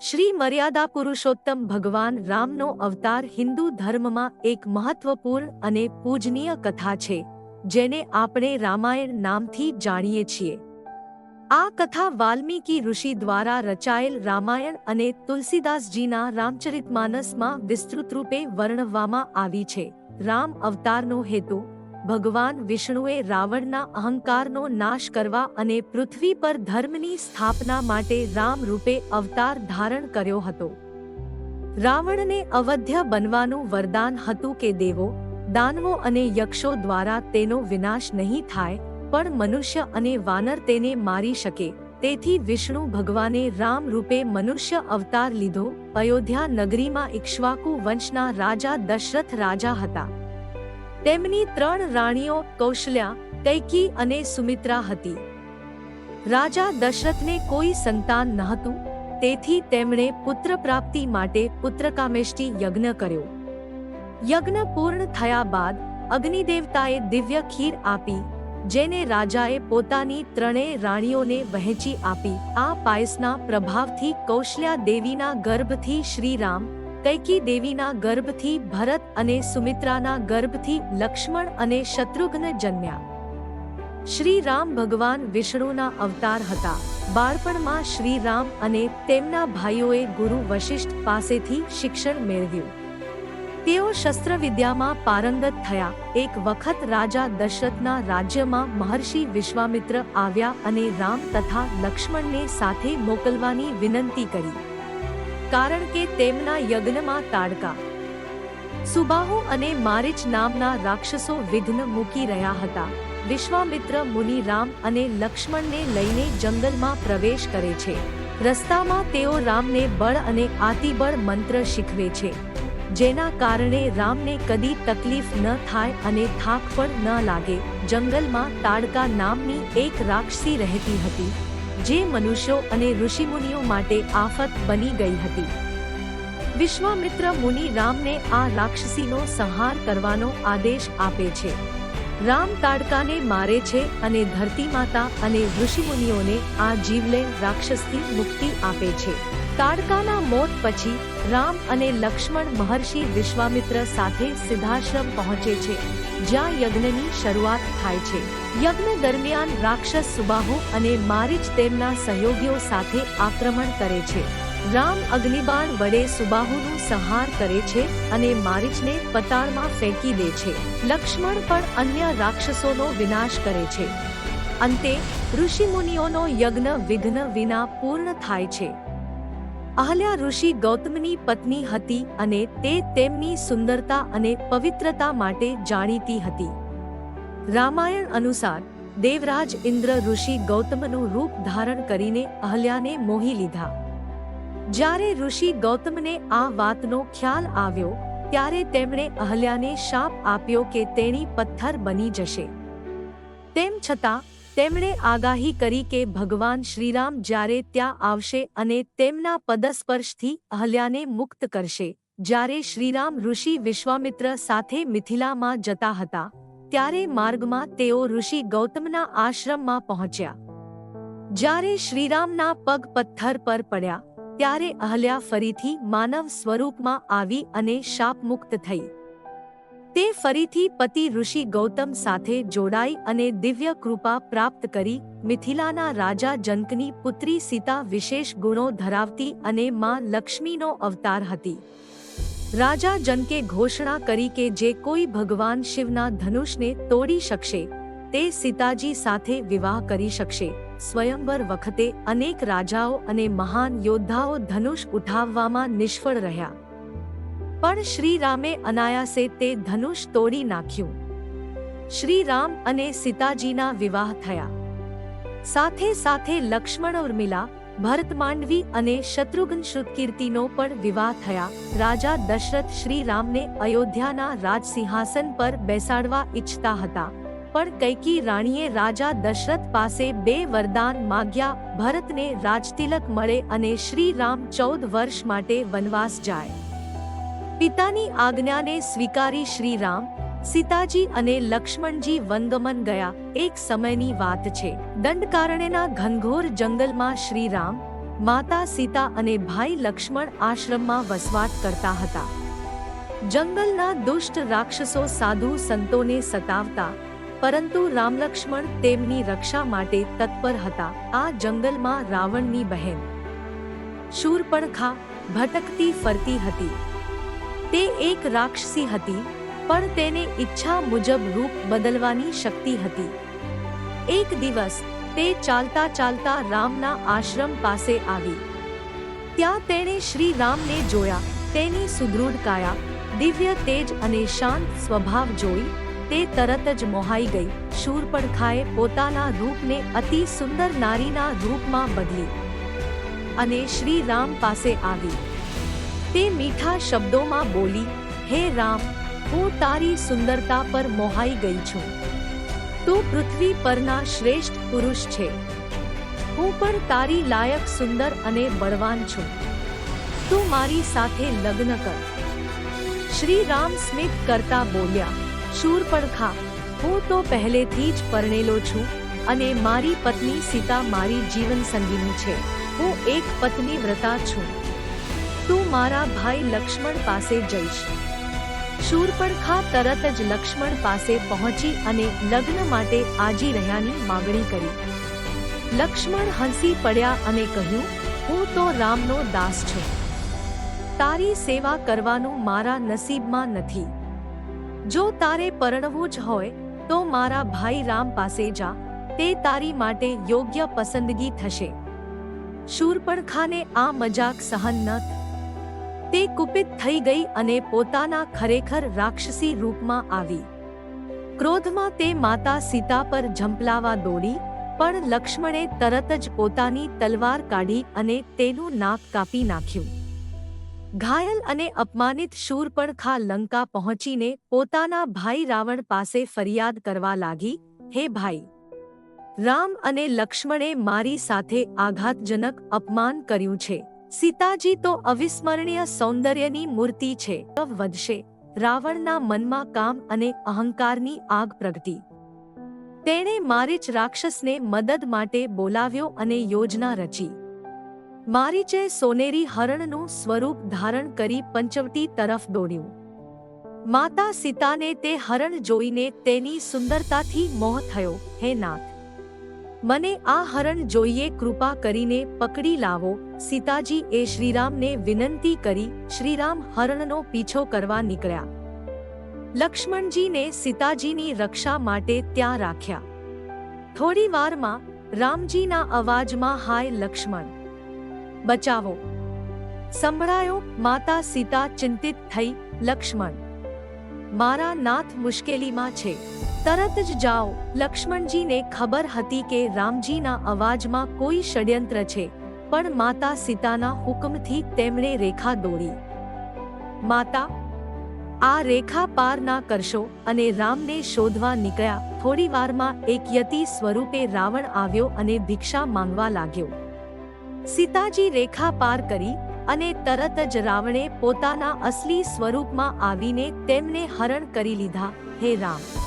શ્રી મર્યાદા પુરુષોત્તમ ભગવાન રામનો અવતાર હિન્દુ ધર્મમાં એક મહત્વપૂર્ણ અને પૂજનીય કથા છે, જેને આપણે રામાયણ નામથી જાણીએ છીએ. આ કથા વાલ્મીકી ઋષિ દ્વારા રચાયેલ રામાયણ અને તુલસીદાસજીના રામચરિતમાનસમાં વિસ્તૃત રૂપે વર્ણવવામાં આવી છે. રામ અવતારનો હેતુ ભગવાન વિષ્ણુએ રાવણના અહંકારનો નાશ કરવા અને પૃથ્વી પર ધર્મની સ્થાપના માટે રામ રૂપે અવતાર ધારણ કર્યો હતો. રાવણને અવધ્ય બનવાનું વરદાન હતું કે દેવો, દાનવો અને યક્ષો દ્વારા તેનો વિનાશ નહીં થાય, પણ મનુષ્ય અને વાનર તેને મારી શકે. તેથી વિષ્ણુ ભગવાને રામ રૂપે મનુષ્ય અવતાર લીધો. અયોધ્યા નગરીમાં ઇક્ષ્વાકુ વંશના રાજા દશરથ રાજા હતા. તેમની ત્રણ રાણીઓ કૌશલ્યા, કૈકી અને સુમિત્રા હતી. રાજા દશરથને કોઈ સંતાન નહોતું તેથી તેમણે પુત્ર પ્રાપ્તિ માટે પુત્રકામેષ્ટિ યજ્ઞ કર્યો. યજ્ઞ પૂર્ણ થયા બાદ અગ્નિદેવતાએ દિવ્ય ખીર આપી, જેને રાજાએ પોતાની ત્રણેય રાણીઓને વહેંચી આપી. આ પાયસના પ્રભાવથી કૌશલ્યા દેવીના ગર્ભથી શ્રીરામ કૈકી દેવીના ગર્ભથી ભરત અને સુમિત્રાના ગર્ભથી લક્ષ્મણ અને શત્રુઘ્ન જન્મ્યા. શ્રી રામ ભગવાન વિષ્ણુના અવતાર હતા. બાળપણમાં શ્રી રામ અને તેમના ભાઈઓએ ગુરુ વશિષ્ઠ પાસેથી શિક્ષણ મેળવ્યું. તેઓ શસ્ત્રવિદ્યામાં પારંગત થયા. એક વખત રાજા દશરથના રાજ્યમાં મહર્ષિ વિશ્વામિત્ર આવ્યા અને રામ તથા લક્ષ્મણને સાથે મોકલવાની વિનંતી કરી. કારણ કે તેમના યજ્ઞમાં તાડકા. સુબાહુ અને મારિચ નામના રાક્ષસો વિઘ્ન મૂકી રહ્યા હતા. વિશ્વામિત્ર મુનિ રામ અને લક્ષ્મણને લઈને જંગલમાં પ્રવેશ કરે છે. રસ્તામાં તેઓ રામને બળ અને આતિબળ મંત્ર શીખવે છે. જેના કારણે રામને કદી તકલીફ ન થાય અને થાક પણ ન લાગે. જંગલમાં તાડકા નામની એક રાક્ષસી રહેતી હતી. જે મનુષ્યો અને ઋષિમુનિઓ માટે આફત બની ગઈ હતી. વિશ્વામિત્ર મુનિ રામને આ રાક્ષસીનો સંહાર કરવાનો આદેશ આપે છે. રામ તાડકાને મારે છે અને ધરતી માતા અને ઋષિમુનિઓને આ જીવલેણ રાક્ષસથી મુક્તિ આપે છે. તાડકાના મોત પછી રામ અને લક્ષ્મણ મહર્ષિ વિશ્વામિત્ર સાથે સિદ્ધાશ્રમ પહોંચે છે, જ્યાં યજ્ઞની શરૂઆત થાય છે. યજ્ઞ દરમિયાન રાક્ષસ સુબાહુ અને મારીચ તેમના સહયોગીઓ સાથે આક્રમણ કરે છે. રામ અગ્નિબાણ વડે સુબાહુનું સંહાર કરે છે અને મારીચને પતાળમાં ફેંકી દે છે. લક્ષ્મણ પણ અન્ય રાક્ષસોનો વિનાશ કરે છે. અંતે, ઋષિમુનિઓનો યજ્ઞ વિઘ્ન વિના પૂર્ણ થાય છે. અહલ્યા ઋષિ ગૌતમની પત્ની હતી અને તે તેમની સુંદરતા અને પવિત્રતા માટે જાણીતી હતી. રામાયણ અનુસાર દેવરાજ ઇન્દ્ર ઋષિ ગૌતમનું રૂપ ધારણ કરીને અહલ્યાને મોહી લીધા. જ્યારે ઋષિ ગૌતમને આ વાતનો ખ્યાલ આવ્યો, ત્યારે તેમણે અહલ્યાને શાપ આપ્યો કે તેણી પથ્થર બની જશે. તેમ છતાં, તેમણે આગાહી કરી કે ભગવાન શ્રીરામ જ્યારે ત્યાં આવશે અને તેમના પદસ્પર્શથી અહલ્યાને મુક્ત કરશે, જ્યારે શ્રીરામ ઋષિ વિશ્વામિત્ર સાથે મિથિલામાં જતા હતા ત્યારે માર્ગમાં તેઓ ઋષિ ગૌતમના આશ્રમમાં પહોંચ્યા. જ્યારે શ્રીરામના પગ પથ્થર પર પડ્યા, ત્યારે અહલ્યા ફરીથી માનવ સ્વરૂપમાં આવી અને શાપમુક્ત થઈ. તે ફરીથી પતિ ઋષિ ગૌતમ સાથે જોડાઈ અને દિવ્ય કૃપા પ્રાપ્ત કરી મિથિલાના રાજા જનકની પુત્રી સીતા વિશેષ ગુણો ધરાવતી અને માં લક્ષ્મીનો અવતાર હતી. રાજા જનકે ઘોષણા કરી કે જે કોઈ ભગવાન શિવના ધનુષને તોડી શકશે, તે સીતાજી સાથે વિવાહ કરી શકશે. સ્વયંવર વખતે અનેક રાજાઓ અને મહાન યોદ્ધાઓ ધનુષ ઉઠાવવામાં નિષ્ફળ રહ્યા. પણ શ્રી રામે અનાયાસે તે ધનુષ તોડી નાખ્યું. શ્રી રામ અને સીતાજીના વિવાહ થયા. સાથે સાથે લક્ષ્મણ ઉર્મિલા ભરત માંડવી અને શત્રુઘ્ન શ્રુતકીર્તિનો પણ વિવાહ થયા. રાજા દશરથ શ્રી રામને અયોધ્યાના રાજસિંહાસન પર બેસાડવા ઈચ્છતા હતા. પણ કૈકી રાણીએ રાજા દશરથ પાસે બે વરદાન માગ્યા. ભરતને રાજતિલક મળે અને શ્રી રામ ચૌદ વર્ષ માટે વનવાસ જાય. પિતાની આજ્ઞાને સ્વીકારી શ્રી રામ સીતાજી અને લક્ષ્મણજી વનગમન ગયા. એક સમયની વાત છે. દંડકારણ્યના ઘનઘોર જંગલમાં શ્રી રામ માતા સીતા અને ભાઈ લક્ષ્મણ આશ્રમમાં વસવાટ કરતા હતા. જંગલના દુષ્ટ રાક્ષસો સાધુ સંતોને સતાવતા, પરંતુ રામલક્ષ્મણ તેમની રક્ષા માટે તત્પર હતા. આ જંગલમાં રાવણની બહેન, શૂરપણખા, ભટકતી ફરતી હતી. તે એક રાક્ષસી હતી પણ તેને ઈચ્છા મુજબ રૂપ બદલવાની શક્તિ હતી. એક દિવસ તે ચાલતા ચાલતા રામના આશ્રમ પાસે આવી. ત્યાં તેણે શ્રી રામને જોયા, તેની સુદૃઢ કાયા, દિવ્ય તેજ અને શાંત સ્વભાવ જોઈ, તે તરત જ મોહાઈ ગઈ શૂરપણખાએ પોતાના રૂપને અતિ સુંદર નારીના રૂપમાં બદલી અને શ્રી રામ પાસે આવી. તે મીઠા શબ્દોમાં બોલી, હે રામ હું તારી સુંદરતા પર મોહાઈ ગઈ છું. તું પૃથ્વી પરના શ્રેષ્ઠ પુરુષ છે. હું પણ તારી લાયક, સુંદર અને બળવાન છું. તું મારી સાથે લગ્ન કર. શ્રી રામ સ્મિત કરતા બોલ્યા, શૂર પણ ખા. હું તો પહેલેથી જ પરણેલો છું અને મારી પત્ની સીતા મારી જીવન સંગીની છે. હું એક પત્ની વ્રતા છું. તું મારા ભાઈ લક્ષ્મણ પાસે જઈશ. શૂરપણખા તરત જ લક્ષ્મણ પાસે પહોંચી અને લગ્ન માટે આજી રહ્યાની માગણી કરી. લક્ષ્મણ હસી પડ્યા અને કહ્યું, હું તો રામનો દાસ છું. તારી સેવા કરવાનું મારા નસીબમાં નથી. જો તારે પરણવું જ હોય, તો મારા ભાઈ રામ પાસે જા. તે તારી માટે યોગ્ય પસંદગી થશે. શૂરપણખાને આ મજાક સહન ન તે કુપિત થઈ ગઈ અને પોતાના ખરેખર રાક્ષસી રૂપમાં આવી. ક્રોધમાં તે માતા સીતા પર ઝંપલાવા દોડી, પણ લક્ષ્મણે તરત જ પોતાની તલવાર કાઢી અને તેનું નાક કાપી નાખ્યું. ઘાયલ અને અપમાનિત શૂરપણખા લંકા પહોંચીને પોતાના ભાઈ રાવણ પાસે ફરિયાદ કરવા લાગી, હે ભાઈ, રામ અને લક્ષ્મણે મારી સાથે આઘાતજનક અપમાન કર્યું છે. સીતાજી તો અવિસ્મરણીય સૌંદર્યની મૂર્તિ છે. વધશે. રાવણના મનમાં કામ અને અહંકારની આગ પ્રગટી. તેણે મારીચ રાક્ષસને મદદ માટે બોલાવ્યો અને યોજના રચી. મારીચે સોનેરી હરણનું સ્વરૂપ ધારણ કરી પંચવટી તરફ દોડ્યું. માતા સીતાને તે હરણ જોઈને તેની સુંદરતાથી મોહ થયો. હે નાથ મને આ હરણ જોઈએ કૃપા કરીને પકડી લાવો. સીતાજી એ શ્રીરામને વિનંતી કરી શ્રીરામ હરણનો પીછો કરવા નીકળ્યા. લક્ષ્મણજીને સીતાજીની રક્ષા માટે ત્યાં રાખ્યા. થોડી વારમાં રામજીના અવાજમાં હાય લક્ષ્મણ. બચાવો. સંભળાયો, માતા સીતા ચિંતિત થઈ, લક્ષ્મણ. મારા નાથ મુશ્કેલીમાં છે. તરત જ જાઓ. લક્ષ્મણજીને ખબર હતી કે રામજીના અવાજમાં કોઈ ષડયંત્ર છે, પણ માતા સીતાના હુકમથી તેમણે રેખા દોરી. માતા, આ રેખા પાર ના કરશો અને રામને શોધવા નીકળ્યા. થોડી વારમાં એક યતિ સ્વરૂપે રાવણ આવ્યો અને ભિક્ષા માંગવા લાગ્યો. સીતાજી રેખા પાર કરી અને તરત જ રાવણે પોતાના અસલી સ્વરૂપમાં આવીને તેમને હરણ કરી લીધા. હે રામ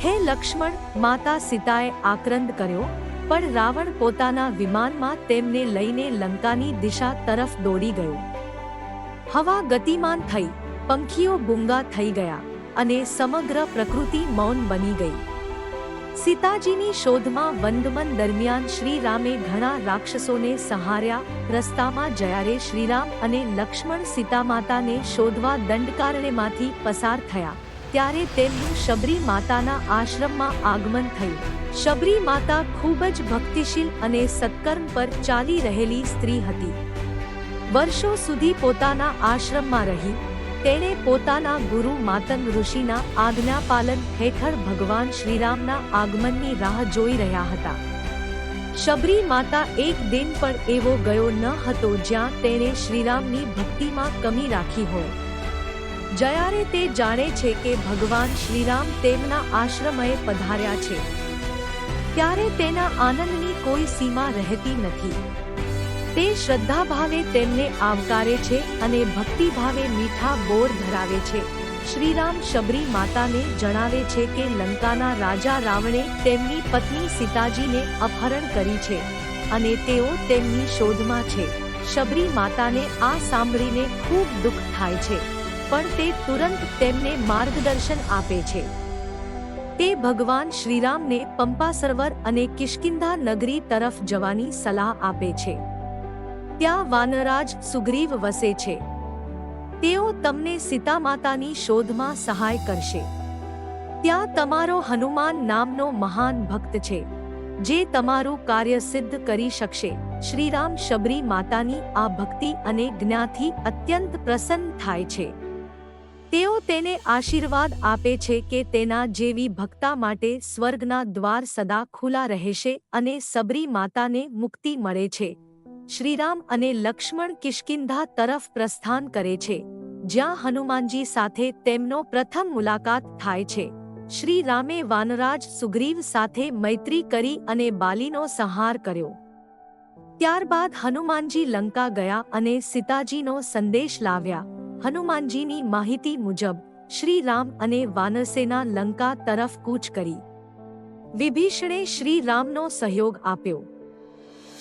હે લક્ષ્મણ, માતા સીતાએ આક્રંદ કર્યો, પણ રાવણ પોતાના વિમાનમાં તેમને લઈને લંકાની દિશા તરફ દોડી ગયો. હવા ગતિમાન થઈ, પંખીઓ ગુંગા થઈ ગયા અને સમગ્ર પ્રકૃતિ મૌન બની ગઈ. સીતાજીની શોધમાં વંદમન દરમિયાન શ્રીરામે ઘણા રાક્ષસોને સહાર્યા, રસ્તામાં જયારે શ્રીરામ અને લક્ષ્મણ સીતા માતાને શોધવા દંડકારણ્યમાંથી પસાર થયા. ત્યારે તેમનું શબરી માતાના આશ્રમમાં આગમન થયું. શબરી માતા ખૂબ જ ભક્તિશીલ અને સત્કર્મ પર ચાલી રહેલી સ્ત્રી હતી. વર્ષો સુધી પોતાના આશ્રમમાં રહી. તેણે પોતાના ગુરુ માતંગ ઋષિના આજ્ઞાપાલન હેઠળ ભગવાન શ્રીરામના આગમનની રાહ જોઈ રહ્યા હતા. શબરી માતા એક દિન પણ એવો ગયો ન હતો જ્યાં તેણે શ્રીરામની ભક્તિમાં કમી રાખી હોય. જ્યારે તે જાણે છે કે ભગવાન શ્રીરામ તેમના આશ્રમએ પધાર્યા છે, ત્યારે તેના આનંદની કોઈ સીમા રહેતી નથી. તે શ્રદ્ધા ભાવે તેમને આવકારે છે અને ભક્તિભાવે મીઠા બોર ધરાવે છે. શ્રીરામ શબરી માતાને જણાવે છે કે લંકાના રાજા રાવણે તેમની પત્ની સીતાજીને અપહરણ કરી છે અને તેઓ તેમની શોધમાં છે. શબરી માતાને આ સાંભળીને ખૂબ દુઃખ થાય છે. પણ તે તુરંત તેમને માર્ગદર્શન આપે છે. તે ભગવાન શ્રીરામને પંપા સરોવર અને કિષ્કિંધા નગરી તરફ જવાની સલાહ આપે છે. ત્યાં વાનરાજ સુગ્રીવ વસે છે. તેઓ તમને સીતા માતાની શોધમાં સહાય કરશે. ત્યાં તમારો હનુમાન નામનો મહાન ભક્ત છે, જે તમારું કાર્ય સિદ્ધ કરી શકશે. શ્રીરામ શબરી માતાની આ ભક્તિ અને જ્ઞાથી અત્યંત પ્રસન્ન થાય છે. તેઓ તેને આશીર્વાદ આપે છે કે તેના જેવી ભક્તા માટે સ્વર્ગના દ્વાર સદા ખુલ્લા રહેશે અને સબરી માતાને મુક્તિ મળે છે. શ્રીરામ અને લક્ષ્મણ કિષ્કિંધા તરફ પ્રસ્થાન કરે છે, જ્યાં હનુમાનજી સાથે તેમનો પ્રથમ મુલાકાત થાય છે. શ્રી રામે વાનરાજ સુગ્રીવ સાથે મૈત્રી કરી અને બાલીનો સંહાર કર્યો. ત્યારબાદ હનુમાનજી લંકા ગયા અને સીતાજીનો સંદેશ લાવ્યા. હનુમાનજીની માહિતી મુજબ, શ્રી રામ અને વાનરસેના લંકા તરફ કૂચ કરી. વિભીષણે શ્રી રામનો સહયોગ આપ્યો.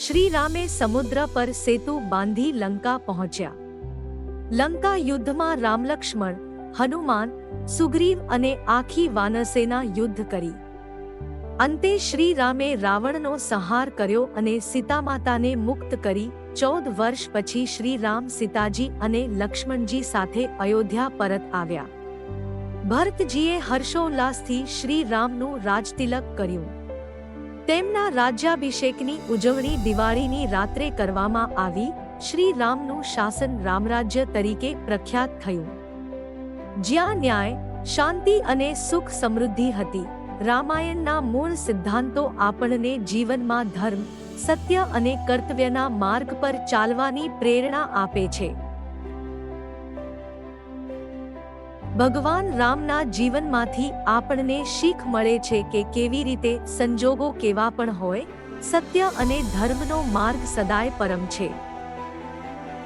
શ્રી રામે સમુદ્ર પર સેતુ બાંધી લંકા પહોંચ્યા. લંકા યુદ્ધમાં રામલક્ષ્મણ, હનુમાન, સુગ્રીવ અને આખી વાનરસેના યુદ્ધ કરી. અંતે શ્રી રામે રાવણનો સંહાર કર્યો અને સીતામાતાને મુક્ત કરી ચૌદ વર્ષ પછી શ્રી રામ સીતાજી અને લક્ષ્મણજી સાથે અયોધ્યા પરત આવ્યા. ભરતજીએ હર્ષોલ્લાસથી શ્રી રામનું રાજતિલક કર્યું. તેમના રાજ્યાભિષેકની ઉજવણી દિવાળીની રાત્રે કરવામાં આવી, શ્રી રામનું શાસન રામરાજ્ય તરીકે પ્રખ્યાત થયું. જ્યાં ન્યાય, શાંતિ અને સુખ સમૃદ્ધિ હતી. રામાયણના મૂળ સિદ્ધાંતો આપણને જીવનમાં ધર્મ સત્ય અને કર્તવ્યના માર્ગ પર ચાલવાની પ્રેરણા આપે છે. ભગવાન રામના જીવનમાંથી આપણને શીખ મળે છે કે કેવી રીતે સંજોગો કેવા પણ હોય, સત્ય અને ધર્મનો માર્ગ સદાય પરમ છે.